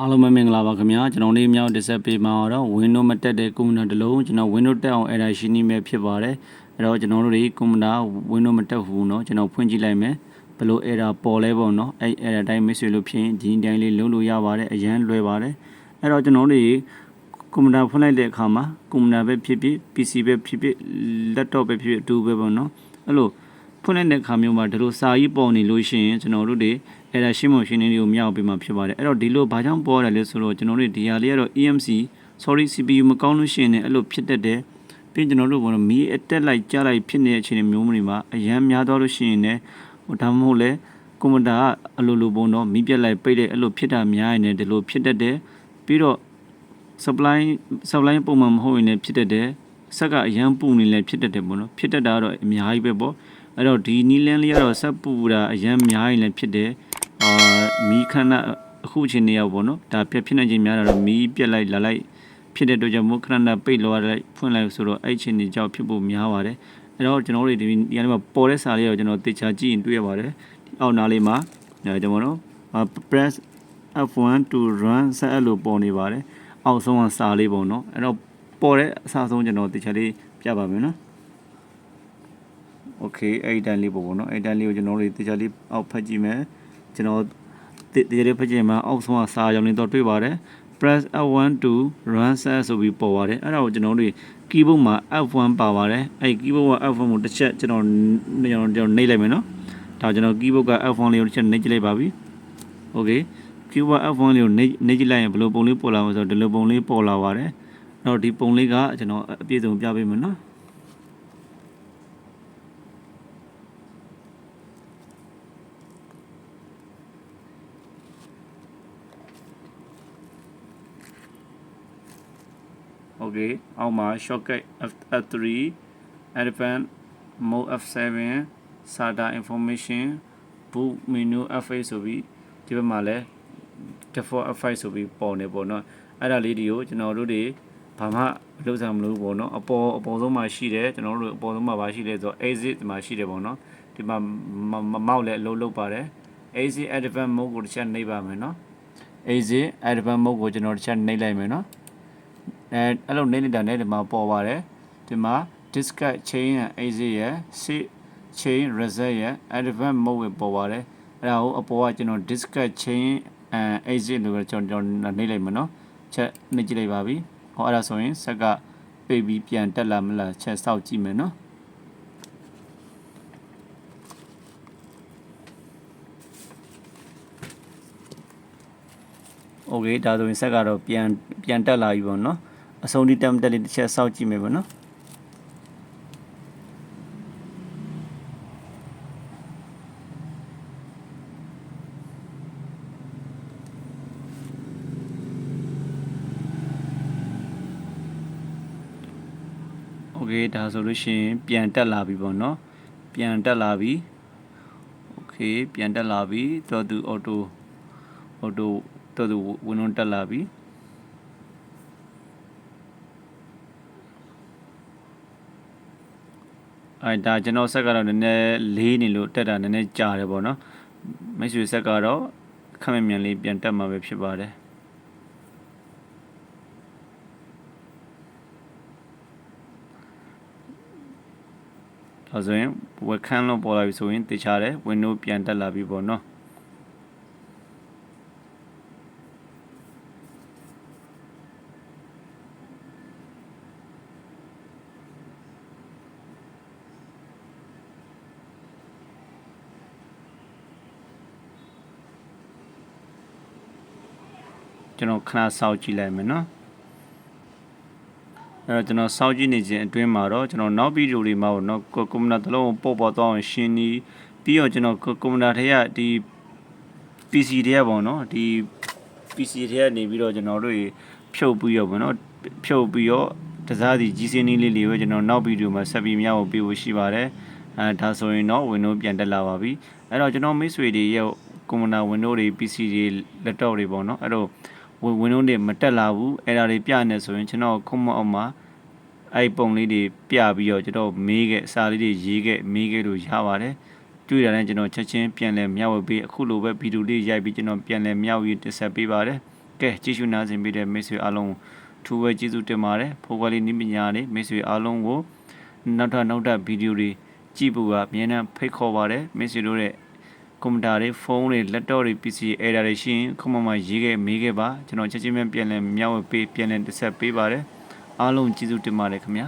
အားလုံးပဲမင်္ဂလာပါခင်ဗျာကျွန်တော်လေးမြောက်တစ်ဆက်ပေးမှာတော့ Windows မတက်တဲ့ကွန်ပျူတာတစ်လုံးကျွန်တော် Windows တက်အောင် error ရှိနေမယ်ဖြစ်ပါတယ်အဲ့တော့ကျွန်တော်တို့တွေကွန်ပျူတာ Windows မတက်ဘူးเนาะကျွန်တော်ဖွင့်ကြည့်လိုက်မယ်ဘယ်လို error ပေါ်လဲပေါ့เนาะအဲ့ error တိုင်းမိတ်ဆွေလို့ဖြစ်ရင်ဒီတိုင်းလေးလုံးလို့ရပါတယ်အရန်လွယ်ပါတယ်အဲ့တော့ကျွန်တော်တို့ ကွန်ပျူတာဖွင့်လိုက်တဲ့အခါမှာကွန်ပျူတာပဲဖြစ်ဖြစ် PC ပဲဖြစ်ဖြစ် laptop ပဲဖြစ်ဖြစ်အတူပဲပေါ့နော်အဲ့လိုဖွင့်လိုက်တဲ့အခါမျိုးမှာဒီလိုစာရေးပေါ်နေလို့ရှိရင်ကျွန်တော်တို့တွေအဲ့ဒါရှင်းမရှင်းနေတွေကိုမြောက်ပေးမှဖြစ်ပါတယ်အဲ့တော့ဒီလိုဘာကြောင့်ပေါ်ရတယ်လဲဆိုတော့ကျွန်တော်တို့ဒီဟာလေးကတော့ EMC sorry CPU မကောင်းလို့ရှိရင်လည်းအဲ့လိုဖြစ်တတ်တယ်ပြီးကျွန်တော်တို့ကတော့မီးအတက်လိုက်ကြားလိုက်ဖြစ်နေတဲ့အခြေအနေမျိုးတွေမှာအရန်များသွားလို့ရှိရင်လည်းဟိုဒါမှမဟုတ်လဲကွန်ပျူတာကအလိုလိုပုံတော့မီးပြက်လိုက်ပိတ်လိုက်အဲ့လိုဖြစ်တာများရင်လည်းဒီလိုဖြစ်တတ်တယ်ပြီးတော့ supply supply ပုံမှန်မဟုတ်ရင်လည်းဖြစ်တတ်တယ်ဆက်ကအရန်ပူနေလည်းဖြစ်တတ်တယ်ပေါ့နော်ဖြစ်တတ်တာကတော့အများကြီးပဲပေါ့အဲ့တော့ဒီနီလန်းလေးကတော့ဆက်ပူတာအရန်များရင်လည်းဖြစ်တယ်အာမီးခဏအခုအချိန်နေရောက်ပေါ့နော်ဒါပြက်ဖြစ်နေခြင်းများတာတော့မီးပြက်လိုက်လာလိုက်ဖြစ်တဲ့အတွက်ကြောင့်မို့ခဏခဏပိတ်လောလိုက်ဖွင့်လိုက်ဆိုတော့အဲ့အချိန်နေကြောက်ဖြစ်ဖို့များပါတယ်အဲ့တော့ကျွန်တော်တို့ဒီဒီကနေ့မှာပေါ်တဲ့စာလေးကိုကျွန်တော်တေချာကြည့်ရင်တွေ့ရပါတယ်ဒီအောက်နားလေးမှာအဲကျွန်တော်တို့ press F1 to run ဆက်အဲ့လိုပေါ်နေပါတယ် အောက်ဆုံးကစာလေးပေါ့နော်အဲ့တော့ပေါ်တဲ့အစားဆုံးကျွန်တော်တေချာလေးပြပါမယ်နော် โอเคအဲ့ဒီတန်းလေးပေါ့ဗောနော်အဲ့ဒီတန်းလေးကိုကျွန်တော်တို့တေချာလေးအောက်ဖတ်ကြည့်မယ်ကျွန်တော်တေချာလေးဖတ်ကြည့်မှာအောက်ဆုံးကစာရောင်လေးတော့တွေ့ပါတယ် press F1 to run set ဆိုပြီးပေါ်ပါတယ်အဲ့ဒါကိုကျွန်တော်တို့ keyboard မှာ F1 ပါပါတယ်အဲ့ keyboard က F1 ကိုတစ်ချက်ကျွန်တော်ကျွန်တော်ကျွန်တော်နှိပ်လိုက်မယ်နော်ဒါကျွန်တော် keyboard က F1 လေးကိုတစ်ချက်နှိပ်ကြည့်လိုက်ပါပြီ okay keyboard F1 လေးကိုနှိပ်နှိပ်ကြည့်လိုက်ရင်ဘယ်လိုပုံလေးပေါ်လာမလဲဆိုတော့ဒီလိုပုံလေးပေါ်လာပါတယ်အဲ့တော့ဒီပုံလေးကကျွန်တော်အပြည့်စုံပြပေးမယ်နော် okay အောက်မှာ shortcut F F3 advanced mode F7 SATA information boot menu F8 ဆိုပြီးဒီဘက်မှာလည်း default F5 ဆိုပြီးပေါ်နေပေါ့နော်အဲ့ဒါလေးတွေကိုကျွန်တော်တို့တွေဘာမှလုပ်ဆောင်မလို့ပေါ့နော်အပေါ်အပေါ်ဆုံးမှာရှိတယ်ကျွန်တော်တို့အပေါ်ဆုံးမှာပါရှိတယ်ဆိုတော့ exit ဒီမှာရှိတယ်ပေါ့နော်ဒီမှာမမောက်လည်းအလုပ်လုပ်ပါတယ် exit advanced mode ကိုတစ်ချက်နှိပ်ပါမယ်နော် exit advanced mode ကိုကျွန်တော်တစ်ချက်နှိပ်လိုက်မယ်နော်အဲအဲ့လိုနေနေတာနဲ့ဒီမှာပေါ်ပါတယ်ဒီမှာ discard chain ရဲ့ exit ရဲ့ sit chain reset ရဲ့ advanced mode ပဲပေါ်ပါတယ်အဲ့ဒါကိုအပေါ်ကကျွန်တော် discard chain အဲ exit လို့ပဲကျွန်တော်နေလိုက်မှာနော်ချက်နှိပ်ကြည့်လိုက်ပါပြီဟောအဲ့ဒါဆိုရင်ဆက်ကပိတ်ပြီးပြန်တက်လာမလားချက်စောက်ကြည့်မယ်နော်โอเคဒါဆိုရင်ဆက်ကတော့ပြန်ပြန်တက်လာပြီပေါ့နော်အဆုံးထိတက်မတက်လေးတစ်ချက်စောင့်ကြည့်မယ်ပေါ့နော် โอเคဒါဆိုလို့ရှိရင်ပြန်တက်လာပြီပေါ့နော်ပြန်တက်လာပြီโอเคပြန်တက်လာပြီတော့သူအော်တိုအော်တိုတော့သူဝင်ဝင်တက်လာပြီအဲဒါကျွန်တော်ဆက်ကတော့နည်းနည်းလေးနေလို့တက်တာနည်းနည်းကြာတယ်ပေါ့နော်မိတ်ဆွေဆက်ကတော့ခက်မြန်မြန်လေးပြန်တက်မှာပဲဖြစ်ပါတယ် ဒါဆိုရင်ဝက်ခန်းလုံးပေါ်လာပြီဆိုရင်တေချာတယ် window ပြန်တက်လာပြီပေါ့နော်ကျွန်တော်ခဏစောင့်ကြည့်လိုက်မယ်နော် အဲ့တော့ကျွန်တော်စောင့်ကြည့်နေခြင်းအတွင်းမှာတော့ကျွန်တော်နောက်ဗီဒီယိုတွေမှာတော့ကွန်ပျူတာတစ်လုံးပို့ပေါ်သွားအောင်ရှင်းပြီးပြီးတော့ကျွန်တော်ကွန်ပျူတာထဲကဒီ PC တွေကပေါ့နော်ဒီ PC တွေကနေပြီးတော့ကျွန်တော်တို့ဖြုတ်ပြီးတော့ပေါ့နော်ဖြုတ်ပြီးတော့တစားစီကြီးစင်းလေးလေးကိုကျွန်တော်နောက်ဗီဒီယိုမှာဆက်ပြီးမြောက်ပေးဖို့ရှိပါတယ်အဲဒါဆိုရင်တော့ Windows ပြန်တက်လာပါပြီအဲ့တော့ကျွန်တော်မိတ်ဆွေတွေရဲ့ကွန်ပျူတာ Windows တွေ PC တွေ laptop တွေပေါ့နော်အဲ့တော့ ဝင်ဝင်လုံးတွေမတက်လာဘူးအဲ့ဒါတွေပြနေဆိုရင်ကျွန်တော်ခုမအောင်မှာအဲ့ပုံလေးတွေပြပြီးတော့ကျွန်တော်မေးခဲ့စာလေးတွေရေးခဲ့မေးခဲ့လို့ရပါတယ်တွေ့ရတဲ့ကျွန်တော်ချက်ချင်းပြန်လဲမျှဝေပေးအခုလိုပဲဗီဒီယိုလေးရိုက်ပြီးကျွန်တော်ပြန်လဲမျှဝေတင်ဆက်ပေးပါတယ်ကဲကြည့်ရှုနားဆင်ပေးတဲ့မိတ်ဆွေအားလုံးထူပဲကျေးဇူးတင်ပါတယ်ဖိုးကွာလေးနိပညာလေးမိတ်ဆွေအားလုံးကိုနောက်ထပ်နောက်ထပ်ဗီဒီယိုတွေကြည့်ဖို့ကအမြဲတမ်းဖိတ်ခေါ်ပါတယ်မိတ်ဆွေတို့ရဲ့ ကွန်ပျူတာတွေဖုန်းတွေလက်တော့တွေ PC အဲဒါတွေရှိရင်ခုမှမှရေးခဲ့မေးခဲ့ပါကျွန်တော်ချက်ချင်းပဲပြန်လဲမျှဝေပေးပြန်လဲတစ်ဆက်ပေးပါတယ်အားလုံးကျေးဇူးတင်ပါတယ်ခင်ဗျာ